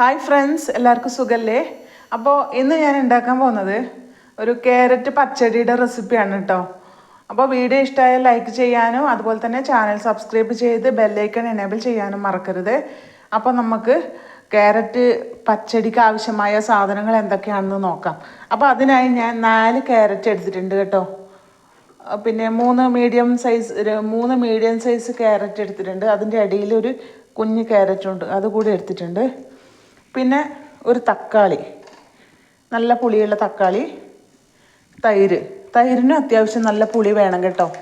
Hi friends എല്ലാവർക്കും സുഖല്ലേ? അപ്പോൾ ഇന്ന് ഞാൻ ഉണ്ടാക്കാൻ പോകുന്നത് ഒരു ക്യാരറ്റ് പച്ചടിയുടെ റെസിപ്പിയാണ് കേട്ടോ അപ്പോൾ വീഡിയോ ഇഷ്ടമായാൽ ലൈക്ക് ചെയ്യാനും അതുപോലെ തന്നെ ചാനൽ സബ്സ്ക്രൈബ് ചെയ്ത് ബെല്ലൈക്കൺ എനേബിൾ ചെയ്യാനും മറക്കരുത്. അപ്പോൾ നമുക്ക് ക്യാരറ്റ് പച്ചടിക്ക് ആവശ്യമായ സാധനങ്ങൾ എന്തൊക്കെയാണെന്ന് നോക്കാം. അപ്പോൾ അതിനായി ഞാൻ നാല് ക്യാരറ്റ് എടുത്തിട്ടുണ്ട് കേട്ടോ. പിന്നെ മൂന്ന് മീഡിയം സൈസ് മൂന്ന് മീഡിയം സൈസ് ക്യാരറ്റ് എടുത്തിട്ടുണ്ട്. അതിന്റെ അടിയിൽ ഒരു കുഞ്ഞ് ക്യാരറ്റുണ്ട് അതുകൂടി എടുത്തിട്ടുണ്ട്. പിന്നെ ഒരു തക്കാളി. നല്ല പുളിയുള്ള തക്കാളി. തൈര്. തൈരിനും അത്യാവശ്യം നല്ല പുളി വേണം കേട്ടോ.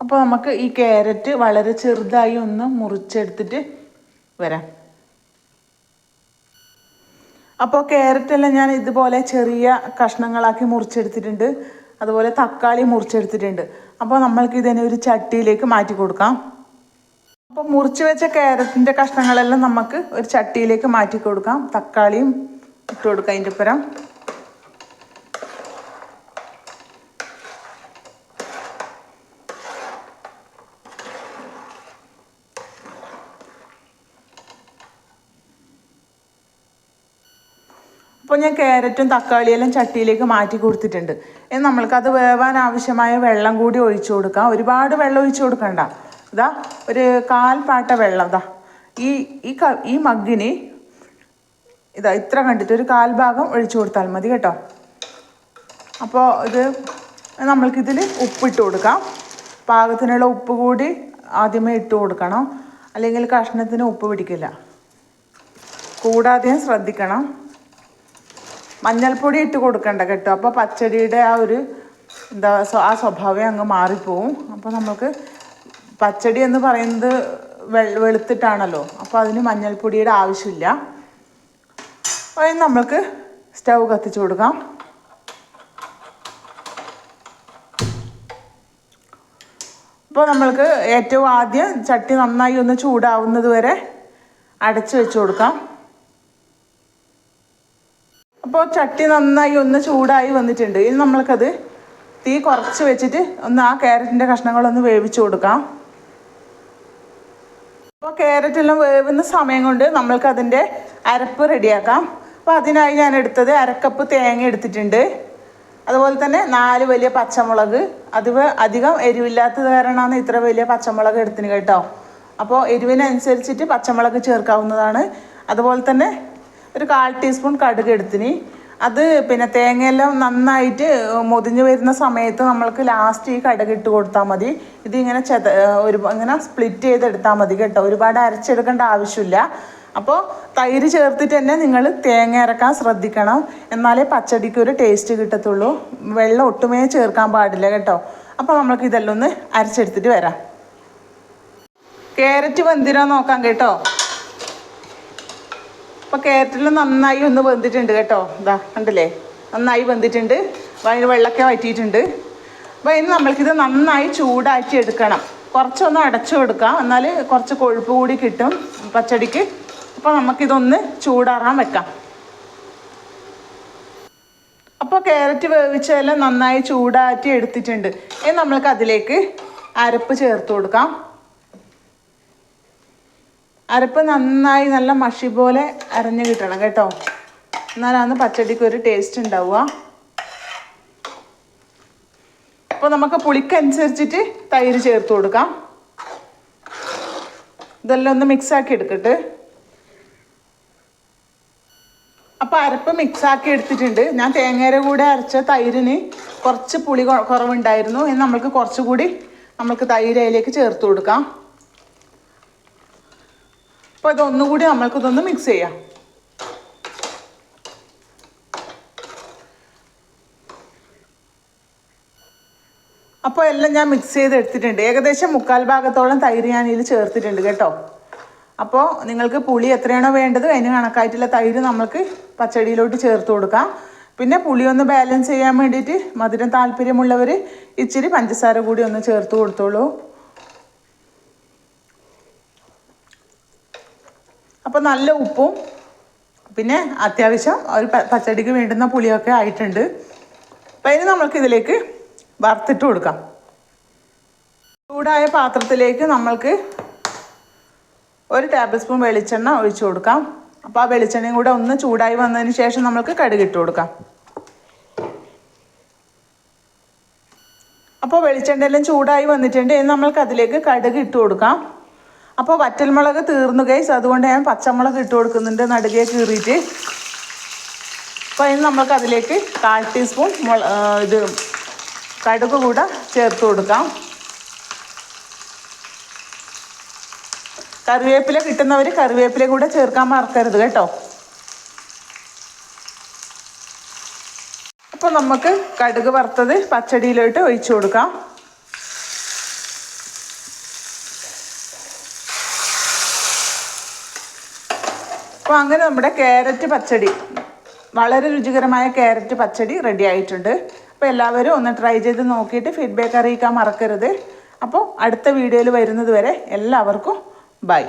അപ്പോൾ നമുക്ക് ഈ ക്യാരറ്റ് വളരെ ചെറുതായി ഒന്ന് മുറിച്ചെടുത്തിട്ട് വരാം. അപ്പോൾ ക്യാരറ്റ് എല്ലാം ഞാൻ ഇതുപോലെ ചെറിയ കഷ്ണങ്ങളാക്കി മുറിച്ചെടുത്തിട്ടുണ്ട്. അതുപോലെ തക്കാളി മുറിച്ചെടുത്തിട്ടുണ്ട്. അപ്പോൾ നമ്മൾക്ക് ഇതിനെ ഒരു ചട്ടിയിലേക്ക് മാറ്റി കൊടുക്കാം. അപ്പോൾ മുറിച്ച് വെച്ച ക്യാരറ്റിന്റെ കഷ്ണങ്ങളെല്ലാം നമുക്ക് ഒരു ചട്ടിയിലേക്ക് മാറ്റി കൊടുക്കാം. തക്കാളിയും ഇട്ട് കൊടുക്കാം അതിന്റെ പുറം അപ്പോൾ ഞാൻ ക്യാരറ്റും തക്കാളിയെല്ലാം ചട്ടിയിലേക്ക് മാറ്റി കൊടുത്തിട്ടുണ്ട്. നമ്മൾക്കത് വേവാൻ ആവശ്യമായ വെള്ളം കൂടി ഒഴിച്ചു കൊടുക്കാം. ഒരുപാട് വെള്ളം ഒഴിച്ചു കൊടുക്കണ്ട. ഇതാ ഒരു കാൽ പാട്ട വെള്ളം ഇതാ ഈ ഈ ക ഈ മഗ്ഗിന് ഇതാ ഇത്ര കണ്ടിട്ട് ഒരു കാൽഭാഗം ഒഴിച്ചു കൊടുത്താൽ മതി കേട്ടോ. അപ്പോൾ ഇത് നമ്മൾക്കിതിൽ ഉപ്പിട്ട് കൊടുക്കാം. പാകത്തിനുള്ള ഉപ്പ് കൂടി ആദ്യമേ ഇട്ട് കൊടുക്കണം. അല്ലെങ്കിൽ കഷ്ണത്തിന് ഉപ്പ് പിടിക്കില്ല. കൂടാതെ ശ്രദ്ധിക്കണം. മഞ്ഞൾപ്പൊടി ഇട്ട് കൊടുക്കണ്ട കേട്ടോ. അപ്പോൾ പച്ചടിയുടെ ആ ഒരു എന്താ ആ സ്വഭാവം അങ്ങ് മാറിപ്പോവും. അപ്പോൾ നമുക്ക് പച്ചടി എന്ന് പറയുന്നത് വെളുത്തിട്ടാണല്ലോ. അപ്പോൾ അതിന് മഞ്ഞൾപ്പൊടിയുടെ ആവശ്യമില്ല. അതിന് നമ്മൾക്ക് സ്റ്റൗ കത്തിച്ചു കൊടുക്കാം. അപ്പോൾ നമ്മൾക്ക് ഏറ്റവും ആദ്യം ചട്ടി നന്നായി ഒന്ന് ചൂടാവുന്നത് വരെ അടച്ചു വെച്ച് കൊടുക്കാം. അപ്പോൾ ചട്ടി നന്നായി ഒന്ന് ചൂടായി വന്നിട്ടുണ്ട്. ഇനി നമ്മൾക്കത് തീ കുറച്ച് വെച്ചിട്ട് ഒന്ന് ആ ക്യാരറ്റിന്റെ കഷ്ണങ്ങളൊന്ന് വേവിച്ച് കൊടുക്കാം. അപ്പോൾ ക്യാരറ്റ് എല്ലാം വേവുന്ന സമയം കൊണ്ട് നമ്മൾക്ക് അതിന്റെ അരപ്പ് റെഡിയാക്കാം. അപ്പോൾ അതിനായി ഞാൻ എടുത്തത് അരക്കപ്പ് തേങ്ങ എടുത്തിട്ടുണ്ട്. അതുപോലെ തന്നെ നാല് വലിയ പച്ചമുളക്. അത് അധികം എരിവില്ലാത്തത് കാരണമാണ് ഇത്ര വലിയ പച്ചമുളക് എടുത്തിന് കേട്ടോ. അപ്പോൾ എരിവിനനുസരിച്ചിട്ട് പച്ചമുളക് ചേർക്കാവുന്നതാണ്. അതുപോലെ തന്നെ ഒരു കാൽ ടീസ്പൂൺ കടുക് എടുത്തിന്. അത് പിന്നെ തേങ്ങയെല്ലാം നന്നായിട്ട് മുതിഞ്ഞു വരുന്ന സമയത്ത് നമ്മൾക്ക് ലാസ്റ്റ് ഈ കടകിട്ട് കൊടുത്താൽ മതി. ഇതിങ്ങനെ ചെത ഒരു ഇങ്ങനെ സ്പ്ലിറ്റ് ചെയ്തെടുത്താൽ മതി കേട്ടോ. ഒരുപാട് അരച്ചെടുക്കേണ്ട ആവശ്യമില്ല. അപ്പോൾ തൈര് ചേർത്തിട്ട് തന്നെ നിങ്ങൾ തേങ്ങ ഇറക്കാൻ ശ്രദ്ധിക്കണം. എന്നാലേ പച്ചടിക്ക് ഒരു ടേസ്റ്റ് കിട്ടത്തുള്ളൂ. വെള്ളം ഒട്ടുമേ ചേർക്കാൻ പാടില്ല കേട്ടോ. അപ്പോൾ നമ്മൾക്ക് ഇതെല്ലാം ഒന്ന് അരച്ചെടുത്തിട്ട് വരാം. ക്യാരറ്റ് വെന്തിരോ നോക്കാം കേട്ടോ. അപ്പോൾ ക്യാരറ്റിൽ നന്നായി ഒന്ന് വെന്തിട്ടുണ്ട് കേട്ടോ. ഇതാ കണ്ടില്ലേ? നന്നായി വെന്തിട്ടുണ്ട്. അതിന് വെള്ളമൊക്കെ വറ്റിയിട്ടുണ്ട്. അപ്പോൾ ഇനി നമ്മൾക്കിത് നന്നായി ചൂടാക്കി എടുക്കണം. കുറച്ചൊന്ന് അടച്ചു കൊടുക്കാം. എന്നാൽ കുറച്ച് കൊഴുപ്പ് കൂടി കിട്ടും പച്ചടിക്ക്. അപ്പോൾ നമുക്കിതൊന്ന് ചൂടാറാൻ വെക്കാം. അപ്പോൾ കാരറ്റ് വേവിച്ചതെല്ലാം നന്നായി ചൂടാറ്റി എടുത്തിട്ടുണ്ട്. ഇനി നമ്മൾക്ക് അതിലേക്ക് അരപ്പ് ചേർത്ത് കൊടുക്കാം. അരപ്പ് നന്നായി നല്ല മഷി പോലെ അരഞ്ഞു കിട്ടണം കേട്ടോ. എന്നാലാണ് പച്ചടിക്ക് ഒരു ടേസ്റ്റ് ഉണ്ടാവുക. അപ്പോൾ നമുക്ക് പുളിക്കനുസരിച്ചിട്ട് തൈര് ചേർത്ത് കൊടുക്കാം. ഇതെല്ലാം ഒന്ന് മിക്സ് ആക്കി എടുക്കട്ടെ. അപ്പോൾ അരപ്പ് മിക്സ് ആക്കി എടുത്തിട്ടുണ്ട്. ഞാൻ തേങ്ങയുടെ കൂടെ അരച്ച തൈരിന് കുറച്ച് പുളി കുറവുണ്ടായിരുന്നു. ഇനി നമ്മൾക്ക് കുറച്ചുകൂടി നമ്മൾക്ക് തൈര് അതിലേക്ക് ചേർത്ത് കൊടുക്കാം. അപ്പോൾ ഇതൊന്നുകൂടി നമ്മൾക്ക് ഇതൊന്ന് മിക്സ് ചെയ്യാം. അപ്പോൾ എല്ലാം ഞാൻ മിക്സ് ചെയ്ത് എടുത്തിട്ടുണ്ട് ഏകദേശം മുക്കാൽ ഭാഗത്തോളം തൈര് ഞാൻ ഇതിൽ ചേർത്തിട്ടുണ്ട് കേട്ടോ. അപ്പോൾ നിങ്ങൾക്ക് പുളി എത്രയാണോ വേണ്ടത് അതിന് കണക്കായിട്ടുള്ള തൈര് നമ്മൾക്ക് പച്ചടിയിലോട്ട് ചേർത്ത് കൊടുക്കാം. പിന്നെ പുളി ഒന്ന് ബാലൻസ് ചെയ്യാൻ വേണ്ടിയിട്ട് മധുരം താല്പര്യമുള്ളവർ ഇച്ചിരി പഞ്ചസാര കൂടി ഒന്ന് ചേർത്ത് കൊടുത്തോളൂ. അപ്പോൾ നല്ല ഉപ്പും പിന്നെ അത്യാവശ്യം ഒരു പച്ചടിക്ക് വേണ്ടുന്ന പുളിയൊക്കെ ആയിട്ടുണ്ട്. അപ്പോൾ ഇനി നമ്മൾക്ക് ഇതിലേക്ക് വറുത്തിട്ട് കൊടുക്കാം. ചൂടായ പാത്രത്തിലേക്ക് നമ്മൾക്ക് ഒരു ടേബിൾ സ്പൂൺ വെളിച്ചെണ്ണ ഒഴിച്ചു കൊടുക്കാം. അപ്പോൾ ആ വെളിച്ചെണ്ണയും കൂടെ ഒന്ന് ചൂടായി വന്നതിന് ശേഷം നമ്മൾക്ക് കടുക് ഇട്ട് കൊടുക്കാം. അപ്പോൾ വെളിച്ചെണ്ണ എല്ലാം ചൂടായി വന്നിട്ടുണ്ട്. ഇനി നമ്മൾക്ക് അതിലേക്ക് കടുക് ഇട്ട് കൊടുക്കാം. അപ്പോൾ വറ്റൽമുളക് തീർന്നു ഗൈസ് അതുകൊണ്ട് ഞാൻ പച്ചമുളക് ഇട്ട് കൊടുക്കുന്നുണ്ട്. നടുകെ കീറിയിട്ട്. അപ്പോൾ ഇനി നമുക്ക് അതിലേക്ക് കാൽ ടീസ്പൂൺ മുള ഇത് കടുക് കൂടെ ചേർത്ത് കൊടുക്കാം. കറിവേപ്പില കിട്ടുന്നവർ കറിവേപ്പില കൂടെ ചേർക്കാൻ മറക്കരുത് കേട്ടോ. അപ്പോൾ നമുക്ക് കടുക് വറുത്തത് പച്ചടിയിലോട്ട് ഒഴിച്ചു കൊടുക്കാം. അപ്പോൾ അങ്ങനെ നമ്മുടെ ക്യാരറ്റ് പച്ചടി. വളരെ രുചികരമായ ക്യാരറ്റ് പച്ചടി റെഡി ആയിട്ടുണ്ട്. അപ്പോൾ എല്ലാവരും ഒന്ന് ട്രൈ ചെയ്ത് നോക്കിയിട്ട് ഫീഡ്ബാക്ക് അറിയിക്കാൻ മറക്കരുത്. അപ്പോൾ അടുത്ത വീഡിയോയിൽ വരുന്നത് വരെ എല്ലാവർക്കും ബൈ